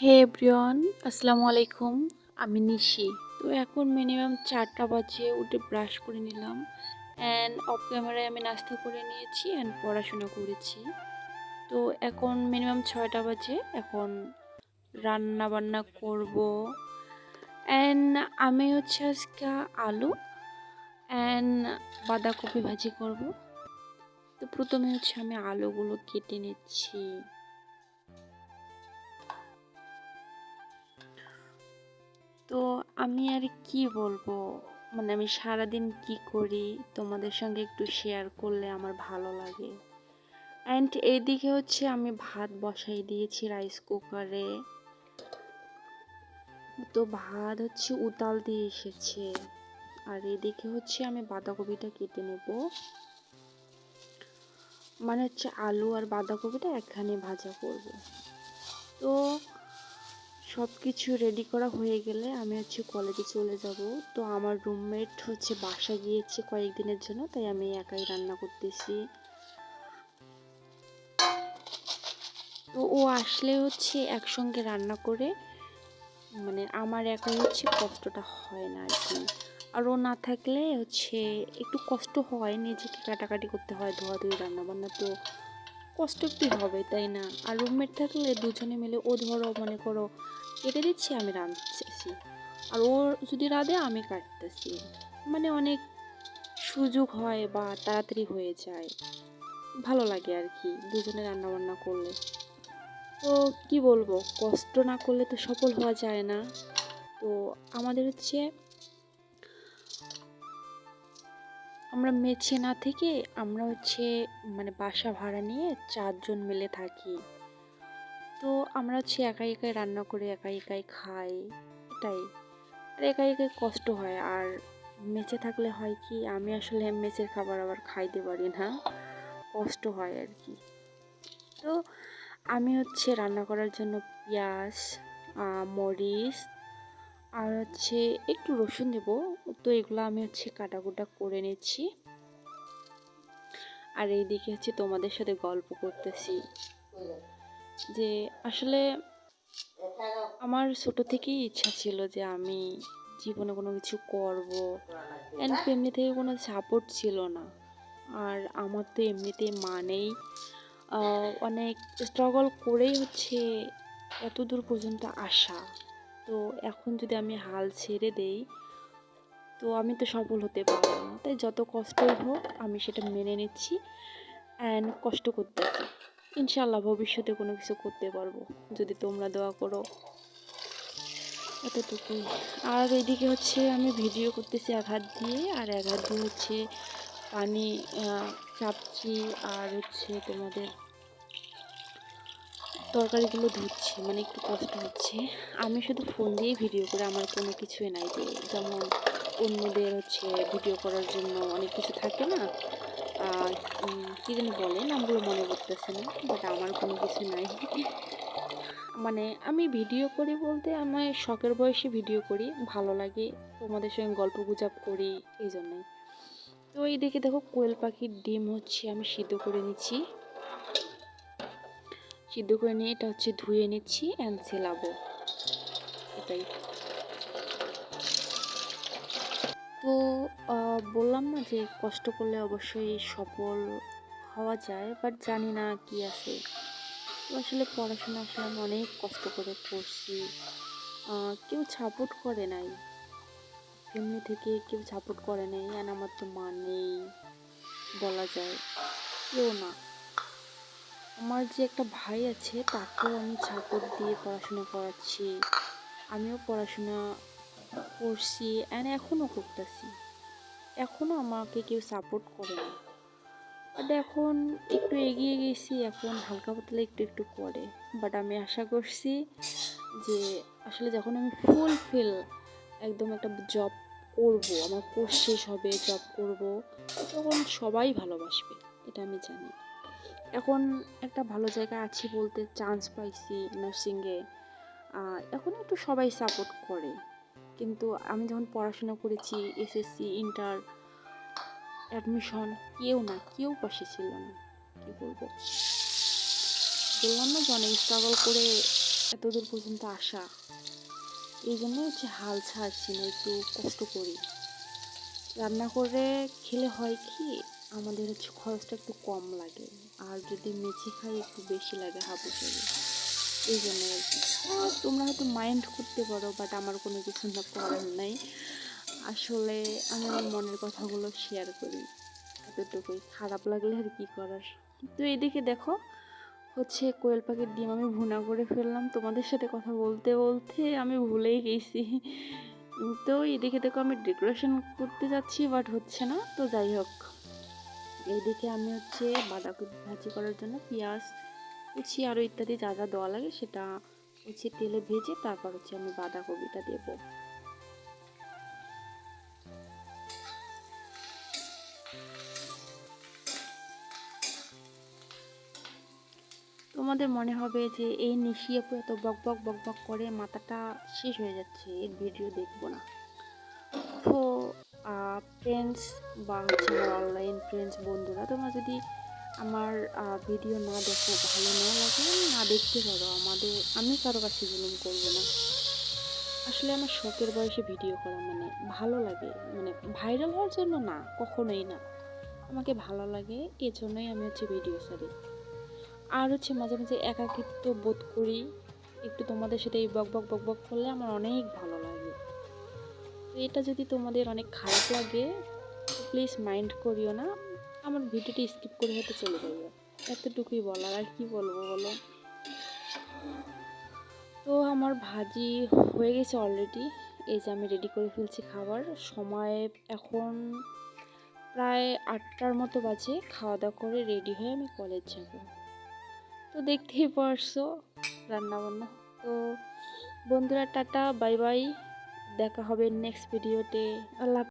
হে everyone, আসসালামু আলাইকুম। আমি নিশি। তো এখন মিনিমাম চারটা বাজে, উঠে ব্রাশ করে নিলাম। অ্যান্ড অফ ক্যামেরায় আমি নাস্তা করে নিয়েছি অ্যান্ড পড়াশোনা করেছি। তো এখন মিনিমাম ছয়টা বাজে, এখন রান্না বান্না করব। অ্যান্ড আমি হচ্ছে আজকে আলু অ্যান্ড বাঁধাকপি ভাজি করব। তো প্রথমে হচ্ছে আমি আলুগুলো কেটে নিচ্ছি। তো আমি আর কি বলব? মানে আমি সারাদিন কি করি? তোমাদের সঙ্গে একটু শেয়ার করলে আমার ভালো লাগে। অ্যান্ড এইদিকে হচ্ছে আমি ভাত বসাই দিয়েছি রাইস কুকারে তো ভাত হচ্ছে উতাল দিয়ে এসেছে। আর এদিকে হচ্ছে আমি বাঁধাকপিটা কেটে নেব। মানে হচ্ছে আলু আর বাঁধাকপিটা একখানে ভাজা করব। তো সব কিছু রেডি করা হয়ে গেলে আমি হচ্ছে কলেজে চলে যাব। তো আমার রুমমেট হচ্ছে বাসা গিয়েছে কয়েকদিনের জন্য, তাই আমি একাই রান্না করতেছি। তো ও আসলে হচ্ছে একসঙ্গে রান্না করে মানে আমার একাই হচ্ছে কষ্টটা হয় না আর কি আর ও না থাকলে হচ্ছে একটু কষ্ট হয়, নিজেকে কাটাকাটি করতে হয় ধোয়াধুয়ি রান্না বান্না তো কষ্ট একটু হবে, তাই না? আর রুমমেট থাকলে দুজনে মিলে, ও ধরো, মনে করো, কেটে দিচ্ছি, আমি রাঁধতেছি। আর ও যদি রাঁধে, আমি কাটতেছি। মানে অনেক সুযোগ হয় বা তাড়াতাড়ি হয়ে যায়। ভালো লাগে আর কি, দুজনে রান্না বান্না করলে। তো কি বলব, কষ্ট না করলে তো সফল হওয়া যায় না। তো আমাদের হচ্ছে আমরা মেছে না থেকে আমরা হচ্ছে মানে বাসা ভাড়া নিয়ে চারজন মিলে থাকি। তো আমরা হচ্ছে একাই একাই রান্না করে একাই একাই খাই, এটাই। আর একাই একাই কষ্ট হয়। আর মেচে থাকলে হয় কি, আমি আসলে মেচের খাবার আবার খাইতে পারি না। কষ্ট হয় আর কি। তো আমি হচ্ছে রান্না করার জন্য পেঁয়াজ মরিচ আর হচ্ছে একটু রসুন দেবো। তো এগুলো আমি হচ্ছে কাটাকুটা করে নিচ্ছি। আর এইদিকে হচ্ছে তোমাদের সাথে গল্প করতেছি। যে আসলে আমার ছোট থেকেই ইচ্ছা ছিল যে আমি জীবনে কোনো কিছু করব। অ্যান্ড ফ্যামিলি থেকে কোনো সাপোর্ট ছিল না। আর আমার তো এমনিতে মানেই অনেক স্ট্রাগল করেই হচ্ছে এত দূর পর্যন্ত আসা। তো এখন যদি আমি হাল ছেড়ে দেই, তো আমি তো সফল হতে পারব না। তাই যত কষ্টই হোক, আমি সেটা মেনে নিচ্ছি অ্যান্ড কষ্ট করতেছি। ইনশাল্লাহ ভবিষ্যতে কোনো কিছু করতে পারব। যদি তোমরা দোয়া করো। এতটুকুই। আর এদিকে হচ্ছে আমি ভিডিও করতেছি এক হাত দিয়ে। আর এক হাত দিয়ে হচ্ছে পানি চাপছি। আর হচ্ছে তোমাদের তরকারিগুলো ধুচ্ছি মানে একটু কষ্ট হচ্ছে। আমি শুধু ফোন দিয়েই ভিডিও করে আমার কোনো কিছুই নাই যে, যেমন অন্যদের হচ্ছে ভিডিও করার জন্য অনেক কিছু থাকে না কী যেন বলে, নামগুলো মনে করতেছে না বাট আমার কোনো কিছু নাই। মানে আমি ভিডিও করি বলতে আমার শখের বয়সে ভিডিও করি, ভালো লাগে, তোমাদের সঙ্গে গল্প গুজব করি, এই জন্যই। তো এই দেখে দেখো কোয়েল পাখির ডিম হচ্ছে আমি সিদ্ধ করে নিচ্ছি। সিদ্ধ করে নিয়ে এটা হচ্ছে ধুয়ে নিচ্ছি অ্যান্ড সেলাবো এটাই। তো বললাম না যে কষ্ট করলে অবশ্যই সফল হওয়া যায় বাট জানি না কি আছে। আসলে পড়াশোনা আসলে আমি অনেক কষ্ট করে করছি। কেউ সাপোর্ট করে নাই। ফ্যামিলি থেকে কেউ সাপোর্ট করে নাই আর আমার তো মা নেই, বলা যায়। কেউ না। আমার যে একটা ভাই আছে, তাকেও আমি সাপোর্ট দিয়ে পড়াশোনা করাচ্ছি। আমিও পড়াশোনা করছি অ্যান্ড এখনও করতেছি। এখনও আমাকে কেউ সাপোর্ট করে না। বাট এখন একটু এগিয়ে গেছি, এখন হালকা পাতলা একটু একটু করে। বাট আমি আশা করছি যে আসলে যখন আমি ফুল ফিল একদম একটা জব করব, আমার কোর্স শেষ হবে জব করব, তখন সবাই ভালোবাসবে, এটা আমি জানি। এখন একটা ভালো জায়গায় আছি বলতে চান্স পাইছি নার্সিংয়ে এখন একটু সবাই সাপোর্ট করে। কিন্তু আমি যখন পড়াশোনা করেছি এসএসসি ইন্টার অ্যাডমিশন কেউ না, কেউ পাশে ছিল না। কী বলব? বললাম না যে স্ট্রাগল করে এতদূর পর্যন্ত আসা। এই জন্য হচ্ছে হাল ছাড়ছি না, একটু কষ্ট করি। রান্না করে খেলে হয় কি আমাদের হচ্ছে খরচটা একটু কম লাগে। আর যদি মেচি খাই একটু বেশি লাগে হাবু করে এই জন্য আর কি। তোমরা হয়তো মাইন্ড করতে পারো বাট আমার কোনো কিছু না করার নাই। আসলে আমি আমার মনের কথাগুলো শেয়ার করি। এতটুকুই। খারাপ লাগলে আর কি করার? তো এদিকে দেখো, হচ্ছে কোয়েল পাখির ডিম আমি ভুনা করে ফেললাম। তোমাদের সাথে কথা বলতে বলতে আমি ভুলেই গেছি। তো এদিকে দেখো আমি ডেকোরেশন করতে যাচ্ছি বাট হচ্ছে না। তো যাই হোক। এইদিকে আমি হচ্ছে বাঁধাকপি ভাজি করার জন্য পেঁয়াজ, কুচি আরও ইত্যাদি যা যা দেওয়া লাগে সেটা হচ্ছে তেলে ভেজে তারপর হচ্ছে আমি বাঁধাকপিটা দেবো। তোমাদের মনে হবে যে এই নিশি আপু এত বক বক বক বক করে মাথাটা শেষ হয়ে যাচ্ছে, এর ভিডিও দেখব না। তো ফ্রেন্ডস বা হচ্ছে আমার অনলাইন ফ্রেন্ডস বন্ধুরা, তোমরা যদি আমার ভিডিও না দেখো, ভালো না লাগে, না দেখতে পারো, আমাদের, আমি কারও কাছে জুলুম করব না। আসলে আমার শখের বয়সে ভিডিও করা মানে ভালো লাগে মানে ভাইরাল হওয়ার জন্য না, কখনোই না। আমাকে ভালো লাগে, এজন্যই আমি হচ্ছে ভিডিও ছাড়ি। আর হচ্ছে মাঝে মাঝে একাকিত্ব বোধ করি, একটু তোমাদের সাথে এই বক বক বক বক করলে আমার অনেক ভালো লাগে। তো এটা যদি তোমাদের অনেক খারাপ লাগে প্লিজ মাইন্ড করিও না। আমার ভিডিওটি স্কিপ করে হয়তো চলে যাবে। এতটুকুই বলার, আর কি বলব বলো? তো আমার ভাজি হয়ে গেছে অলরেডি এই যে আমি রেডি করে ফেলছি খাবার। সময় এখন প্রায় আটটার মতো বাজে। খাওয়া দাওয়া করে রেডি হয়ে আমি কলেজ যাব। তো দেখতেই পারছ রান্না বান্না তো বন্ধুরা, টাটা বাই বাই দেখা হবে নেক্সট ভিডিওতে আল্লাহ